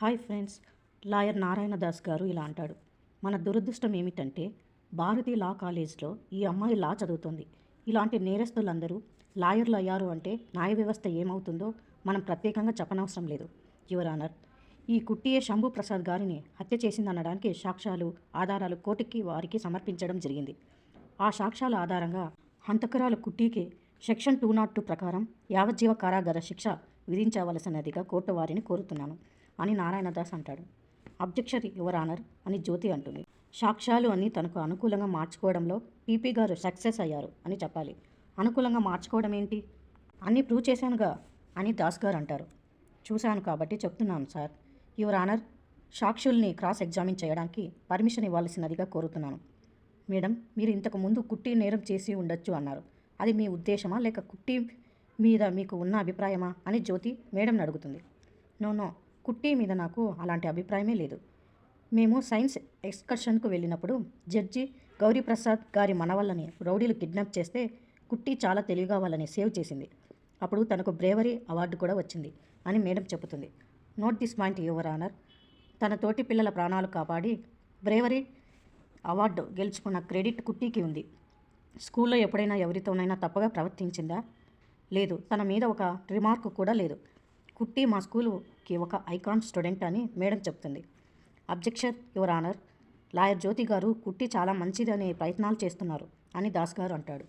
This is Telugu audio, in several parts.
Hi friends lawyer Narayana Das గారు ఇలా అంటాడు. మన దురదృష్టం ఏమిటంటే భారతీ లా కాలేజ్లో ఈ అమ్మాయి లా చదువుతుంది. ఇలాంటి నేరస్తులందరూ లాయర్లు అయ్యారు అంటే న్యాయ వ్యవస్థ ఏమవుతుందో మనం ప్రత్యేకంగా చెప్పనవసరం లేదు. యువర్ ఆనర్ ఈ కుట్టియే శంభు ప్రసాద్ గారిని హత్య చేసిందనడానికి సాక్ష్యాలు ఆధారాలు కోర్టుకి వారికి సమర్పించడం జరిగింది. ఆ సాక్ష్యాల ఆధారంగా హంతకురాలు కుట్టికి సెక్షన్ టూ నాట్ టూ ప్రకారం యావజ్జీవ కారాగార శిక్ష విధించవలసినదిగా కోర్టు వారిని కోరుతున్నాను. అని నారాయణదాస్ అంటాడు. అబ్జెక్షన్ యువర్ ఆనర్ అని జ్యోతి అంటుంది. సాక్ష్యాలు అన్నీ తనకు అనుకూలంగా మార్చుకోవడంలో పీపీ గారు సక్సెస్ అయ్యారు అని చెప్పాలి. అనుకూలంగా మార్చుకోవడం ఏంటి? అన్నీ ప్రూవ్ చేశానుగా అని దాస్ గారు అంటారు. చూశాను కాబట్టి చెప్తున్నాను సార్. యువర్ ఆనర్ సాక్షుల్ని క్రాస్ ఎగ్జామిన్ చేయడానికి పర్మిషన్ ఇవ్వాల్సినదిగా కోరుతున్నాను. మేడం మీరు ఇంతకు ముందు కుట్టి నేరం చేసి ఉండొచ్చు అన్నారు. అది మీ ఉద్దేశమా లేక కుట్టి మీద మీకు ఉన్న అభిప్రాయమా అని జ్యోతి మేడంని అడుగుతుంది. No no. కుట్టి మీద నాకు అలాంటి అభిప్రాయమే లేదు. మేము సైన్స్ ఎక్స్కర్షన్కు వెళ్ళినప్పుడు జడ్జి గౌరీప్రసాద్ గారి మనవల్లని రౌడీలు కిడ్నాప్ చేస్తే కుట్టి చాలా తెలివిగా వాళ్ళని సేవ్ చేసింది. అప్పుడు తనకు బ్రేవరీ అవార్డు కూడా వచ్చింది అని మేడం చెబుతుంది. Note this point your honour. తన తోటి పిల్లల ప్రాణాలు కాపాడి బ్రేవరీ అవార్డు గెలుచుకున్న క్రెడిట్ కుట్టీకి ఉంది. స్కూల్లో ఎప్పుడైనా ఎవరితోనైనా తప్పగా ప్రవర్తించిందా? లేదు. తన మీద ఒక రిమార్క్ కూడా లేదు. కుట్టి మా కి ఒక ఐకాన్ స్టూడెంట్ అని మేడం చెప్తుంది. Objection your honour lawyer Jyothi గారు కుట్టి చాలా మంచిది అనే ప్రయత్నాలు చేస్తున్నారు అని దాస్ గారు అంటాడు.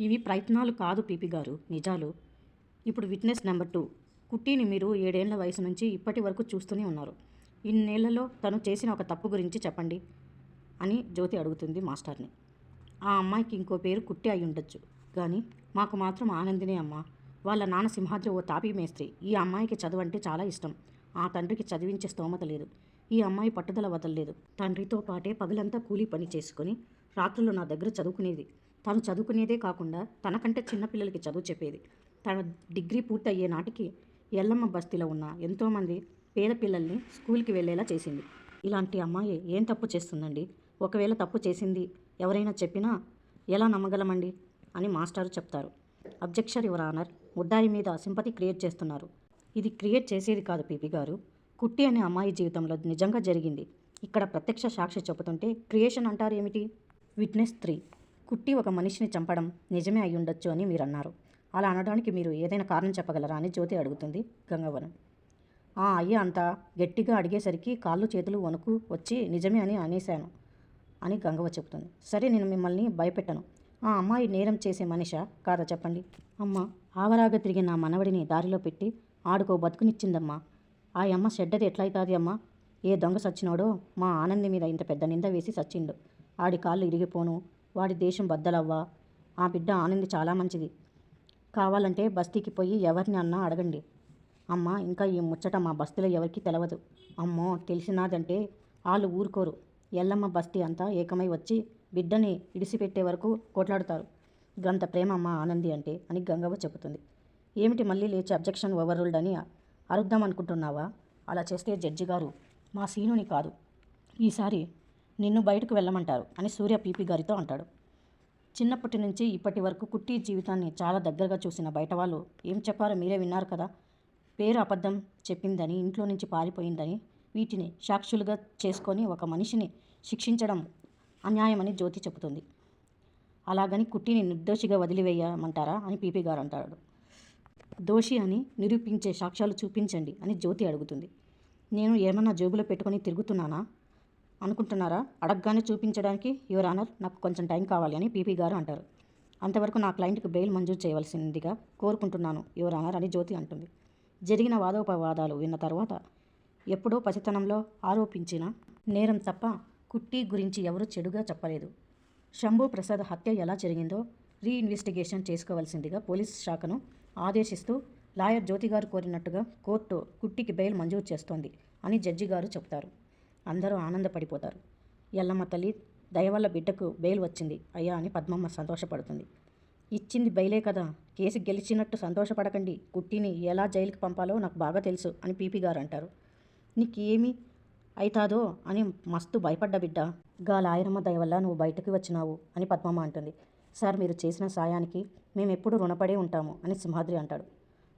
ఇవి ప్రయత్నాలు కాదు పీపీ గారు నిజాలు. ఇప్పుడు విట్నెస్ నెంబర్ టూ కుట్టిని మీరు ఏడేళ్ళ వయసు నుంచి ఇప్పటి వరకు చూస్తూనే ఉన్నారు. ఇన్నేళ్ళలో తను చేసిన ఒక తప్పు గురించి చెప్పండి అని జ్యోతి అడుగుతుంది మాస్టర్ని. ఆ అమ్మాయికి ఇంకో పేరు కుట్టి అయి ఉండొచ్చు కానీ మాకు మాత్రం ఆనందినే అమ్మ. వాళ్ళ నాన్న సింహాద్రి ఓ తాపీ మేస్త్రి. ఈ అమ్మాయికి చదువు అంటే చాలా ఇష్టం. ఆ తండ్రికి చదివించే స్తోమత లేదు. ఈ అమ్మాయి పట్టుదల వదలలేదు. తండ్రితో పాటే పగలంతా కూలీ పని చేసుకుని రాత్రులు నా దగ్గర చదువుకునేది. తను చదువుకునేదే కాకుండా తనకంటే చిన్నపిల్లలకి చదువు చెప్పేది. తన డిగ్రీ పూర్తయ్యే నాటికి ఎల్లమ్మ బస్తీలో ఉన్న ఎంతోమంది పేద పిల్లల్ని స్కూల్కి వెళ్ళేలా చేసింది. ఇలాంటి అమ్మాయి ఏం తప్పు చేస్తుందండి? ఒకవేళ తప్పు చేసింది ఎవరైనా చెప్పినా ఎలా నమ్మగలమండి? అని మాస్టారు చెప్తారు. Objection your honour. ఉడ్డారి మీద సింపతి క్రియేట్ చేస్తున్నారు. ఇది క్రియేట్ చేసేది కాదు పీపీ గారు. కుట్టి అనే అమ్మాయి జీవితంలో నిజంగా జరిగింది. ఇక్కడ ప్రత్యక్ష సాక్షి చెబుతుంటే క్రియేషన్ అంటారు ఏమిటి? Witness three. కుట్టి ఒక మనిషిని చంపడం నిజమే అయి ఉండొచ్చు అని మీరు అన్నారు అలా అనడానికి మీరు ఏదైనా కారణం చెప్పగలరా అని జ్యోతి అడుగుతుంది గంగవరం. ఆ అయ్య అంతా గట్టిగా అడిగేసరికి కాళ్ళు చేతులు వణుకు వచ్చి నిజమే అని అనేశాను అని గంగవ్వ చెబుతుంది. సరే నేను మిమ్మల్ని భయపెట్టను. ఆ అమ్మాయి నేరం చేసే మనిషా? కాదా చెప్పండి. అమ్మ ఆవరాగా తిరిగి నా మనవడిని దారిలో పెట్టి ఆడుకో బతుకునిచ్చిందమ్మా. ఆ అమ్మ చెడ్డది ఎట్లయితాది అమ్మా ఏ దొంగ సచ్చినోడో మా ఆనంది మీద ఇంత పెద్ద నింద వేసి సచ్చిండు. ఆడి కాళ్ళు ఇరిగిపోను వాడి దేశం బద్దలవ్వా? ఆ బిడ్డ ఆనంది చాలా మంచిది. కావాలంటే బస్తీకి పోయి ఎవరిని అన్నా అడగండి. అమ్మ ఇంకా ఈ ముచ్చట మా బస్తీలో ఎవరికి తెలవదు. అమ్మో తెలిసినాదంటే వాళ్ళు ఊరుకోరు. ఎల్లమ్మ బస్తీ అంతా ఏకమై వచ్చి బిడ్డని ఇడిసిపెట్టే వరకు కొట్లాడుతారు. గంత ప్రేమ అమ్మ ఆనంది అంటే అని గంగవ్వ చెబుతుంది. ఏమిటి మళ్ళీ లేచి అబ్జెక్షన్ ఓవర్రూల్డ్ అని అరుద్దాం అనుకుంటున్నావా? అలా చేస్తే జడ్జి గారు మా సీనుని కాదు. ఈసారి నిన్ను బయటకు వెళ్ళమంటారు అని సూర్య పీపీ గారితో అంటాడు. చిన్నప్పటి నుంచి ఇప్పటి వరకు కుట్టి జీవితాన్ని చాలా దగ్గరగా చూసిన బయట వాళ్ళు ఏం చెప్పారో మీరే విన్నారు కదా? పేరు అబద్ధం చెప్పిందని ఇంట్లో నుంచి పారిపోయిందని వీటిని సాక్షులుగా చేసుకొని ఒక మనిషిని శిక్షించడం అన్యాయమని జ్యోతి చెబుతుంది. అలాగని కుట్టిని నిర్దోషిగా వదిలివేయమంటారా అని పీపీ గారు అంటాడు దోషి అని నిరూపించే సాక్ష్యాలు చూపించండి అని జ్యోతి అడుగుతుంది. నేను ఏమన్నా జేబులో పెట్టుకొని తిరుగుతున్నానా? అనుకుంటున్నారా? అడగగానే చూపించడానికి యువర్ ఆనర్ నాకు కొంచెం టైం కావాలి అని పీపీ గారు అంటారు. అంతవరకు నా క్లయింట్కి బెయిల్ మంజూరు చేయవలసిందిగా కోరుకుంటున్నాను యువర్ ఆనర్ అని జ్యోతి అంటుంది. జరిగిన వాదోపవాదాలు విన్న తర్వాత ఎప్పుడో పసితనంలో ఆరోపించిన నేరం తప్ప కుట్టి గురించి ఎవరూ చెడుగా చెప్పలేదు. శంభు ప్రసాద్ హత్య ఎలా జరిగిందో రీఇన్వెస్టిగేషన్ చేసుకోవాల్సిందిగా పోలీస్ శాఖను ఆదేశిస్తూ లాయర్ జ్యోతి గారు కోరినట్టుగా కోర్టు కుట్టికి బెయిల్ మంజూరు చేస్తోంది అని జడ్జి గారు చెప్తారు అందరూ ఆనందపడిపోతారు. ఎల్లమ్మ తల్లి దయవల్ల బిడ్డకు బెయిల్ వచ్చింది. అయ్యా అని పద్మమ్మ సంతోషపడుతుంది. ఇచ్చింది బెయిలే కదా. కేసు గెలిచినట్టు సంతోషపడకండి. కుట్టిని ఎలా జైలుకి పంపాలో నాకు బాగా తెలుసు అని పీపీ గారు అంటారు. నీకేమి అయితాదో అని మస్తు భయపడ్డ బిడ్డ. గా లాయరమ్మ దయ వల్ల నువ్వు బయటకు వచ్చినావు అని పద్మమ్మ అంటుంది. సార్ మీరు చేసిన సాయానికి మేము ఎప్పుడు రుణపడే ఉంటాము అని సింహాద్రి అంటాడు.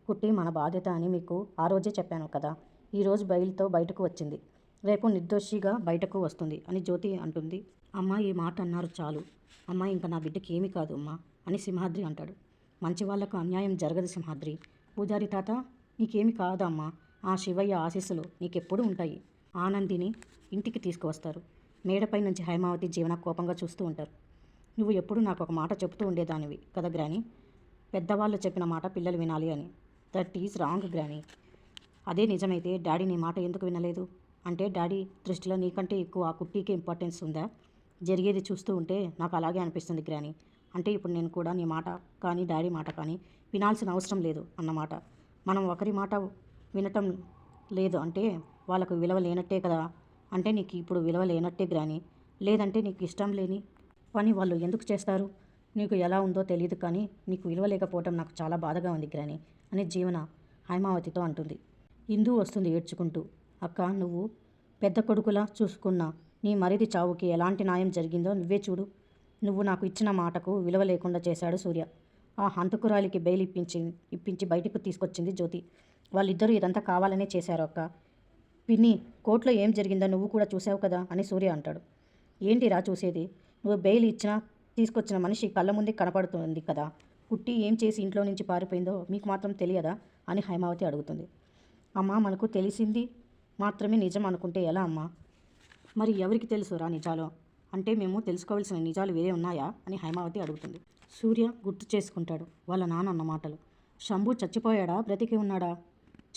కుట్టి మన బాధ్యత అని మీకు ఆ రోజే చెప్పాను కదా. ఈరోజు బయలుతో బయటకు వచ్చింది. రేపు నిర్దోషిగా బయటకు వస్తుంది అని జ్యోతి అంటుంది. అమ్మ ఈ మాట అన్నారు చాలు. అమ్మ ఇంకా నా బిడ్డకి ఏమీ కాదు అమ్మా అని సింహాద్రి అంటాడు. మంచి వాళ్ళకు అన్యాయం జరగదు సింహాద్రి. పూజారి తాత నీకేమి కాదమ్మా. ఆ శివయ్య ఆశీస్సులు నీకెప్పుడు ఉంటాయి. ఆనందిని ఇంటికి తీసుకువస్తారు. మేడపై నుంచి హైమావతి జీవన కోపంగా చూస్తూ ఉంటారు. నువ్వు ఎప్పుడు నాకు ఒక మాట చెబుతూ ఉండేదానివి కదా గ్రాని? పెద్దవాళ్ళు చెప్పిన మాట పిల్లలు వినాలి అని. దట్ ఈజ్ రాంగ్ గ్రాని. అదే నిజమైతే డాడీ నీ మాట ఎందుకు వినలేదు? అంటే డాడీ దృష్టిలో నీకంటే ఎక్కువ ఆ కుట్టీకి ఇంపార్టెన్స్ ఉందా? జరిగేది చూస్తూ ఉంటే నాకు అలాగే అనిపిస్తుంది గ్రాని. అంటే ఇప్పుడు నేను కూడా నీ మాట కానీ డాడీ మాట కానీ వినాల్సిన అవసరం లేదు అన్నమాట. మనం ఒకరి మాట వినటం లేదు అంటే వాళ్ళకు విలువ లేనట్టే కదా? అంటే నీకు ఇప్పుడు విలువ లేనట్టే గ్రాని. లేదంటే నీకు ఇష్టం లేని పని వాళ్ళు ఎందుకు చేస్తారు? నీకు ఎలా ఉందో తెలియదు కానీ నీకు విలువ లేకపోవటం నాకు చాలా బాధగా ఉంది గ్రాని అని జీవన హైమావతితో అంటుంది. ఇందు వస్తుంది ఏడ్చుకుంటూ అక్క నువ్వు పెద్ద కొడుకులా చూసుకున్న నీ మరిది చావుకి ఎలాంటి న్యాయం జరిగిందో నువ్వే చూడు. నువ్వు నాకు ఇచ్చిన మాటకు విలువ లేకుండా చేశాడు సూర్య. ఆ హంతకురాలికి బెయిల్ ఇప్పించి ఇప్పించి బయటకు తీసుకొచ్చింది జ్యోతి. వాళ్ళిద్దరూ ఇదంతా కావాలనే చేశారు అక్క. పిన్ని కోర్టులో ఏం జరిగిందో నువ్వు కూడా చూసావు కదా అని సూర్య అంటాడు. ఏంటిరా చూసేది? నువ్వు బెయిల్ ఇచ్చినా తీసుకొచ్చిన మనిషి కళ్ళ ముందే కనపడుతుంది కదా. కుట్టి ఏం చేసి ఇంట్లో నుంచి పారిపోయిందో మీకు మాత్రం తెలియదా? అని హైమావతి అడుగుతుంది. అమ్మా మనకు తెలిసింది మాత్రమే నిజం అనుకుంటే ఎలా అమ్మా? మరి ఎవరికి తెలుసురా నిజాలు? అంటే మేము తెలుసుకోవాల్సిన నిజాలు వేరే ఉన్నాయా? అని హైమావతి అడుగుతుంది. సూర్య గుర్తు చేసుకుంటాడు వాళ్ళ నాన్న అన్న మాటలు. శంభు చచ్చిపోయాడా? బ్రతికి ఉన్నాడా?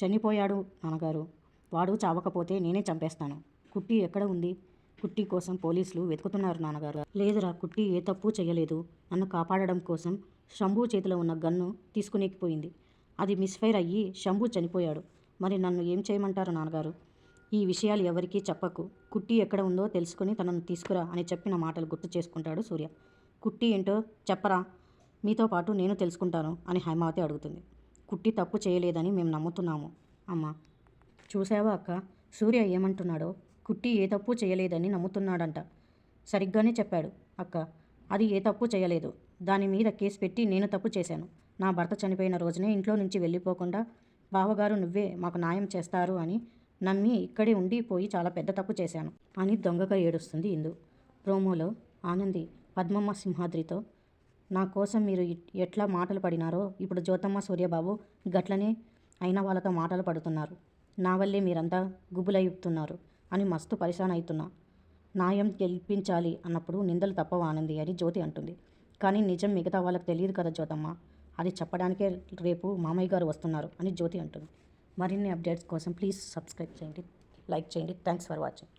చనిపోయాడు నాన్నగారు. వాడు చావకపోతే నేనే చంపేస్తాను. కుట్టి ఎక్కడ ఉంది? కుట్టి కోసం పోలీసులు వెతుకుతున్నారు నాన్నగారు. లేదురా కుట్టి ఏ తప్పు చేయలేదు నన్ను కాపాడడం కోసం శంభు చేతిలో ఉన్న గన్ను తీసుకునేకిపోయింది. అది మిస్ఫైర్ అయ్యి శంభు చనిపోయాడు. మరి నన్ను ఏం చేయమంటారు నాన్నగారు? ఈ విషయాలు ఎవరికీ చెప్పకు. కుట్టి ఎక్కడ ఉందో తెలుసుకుని తనను తీసుకురా అని చెప్పిన మాటలు గుర్తు చేసుకుంటాడు సూర్య. కుట్టి ఏంటో చెప్పరా? మీతో పాటు నేను తెలుసుకుంటాను అని హైమావతి అడుగుతుంది. కుట్టి తప్పు చేయలేదని మేము నమ్ముతున్నాము. అమ్మ చూసావా అక్క? సూర్య ఏమంటున్నాడో? కుట్టి ఏ తప్పు చేయలేదని నమ్ముతున్నాడంట. సరిగ్గానే చెప్పాడు. అక్క అది ఏ తప్పు చేయలేదు. దాని మీద కేసు పెట్టి నేను తప్పు చేశాను. నా భర్త చనిపోయిన రోజునే ఇంట్లో నుంచి వెళ్ళిపోకుండా బావగారు నువ్వే మాకు న్యాయం చేస్తారు అని నమ్మి ఇక్కడే ఉండి పోయి చాలా పెద్ద తప్పు చేశాను అని దొంగగా ఏడుస్తుంది ఇందు. ప్రోమోలో ఆనంది పద్మమ్మ సింహాద్రితో నా కోసం మీరు ఎట్లా మాటలు పడినారో ఇప్పుడు జ్యోతమ్మ సూర్యబాబు గట్లనే అయిన వాళ్ళతో మాటలు పడుతున్నారు. నా వల్లే మీరంతా గుబులైతున్నారు అని మస్తు పరిశాన్ అవుతున్నా న్యాయం గెలిపించాలి అన్నప్పుడు నిందలు తప్పవు ఆనంది అని జ్యోతి అంటుంది. కానీ నిజం మిగతా వాళ్ళకి తెలియదు కదా జ్యోతమ్మ. అది చెప్పడానికే రేపు మామయ్య గారు వస్తున్నారు అని జ్యోతి అంటుంది. మరిన్ని అప్డేట్స్ కోసం ప్లీజ్ సబ్స్క్రైబ్ చేయండి లైక్ చేయండి. Thanks for watching.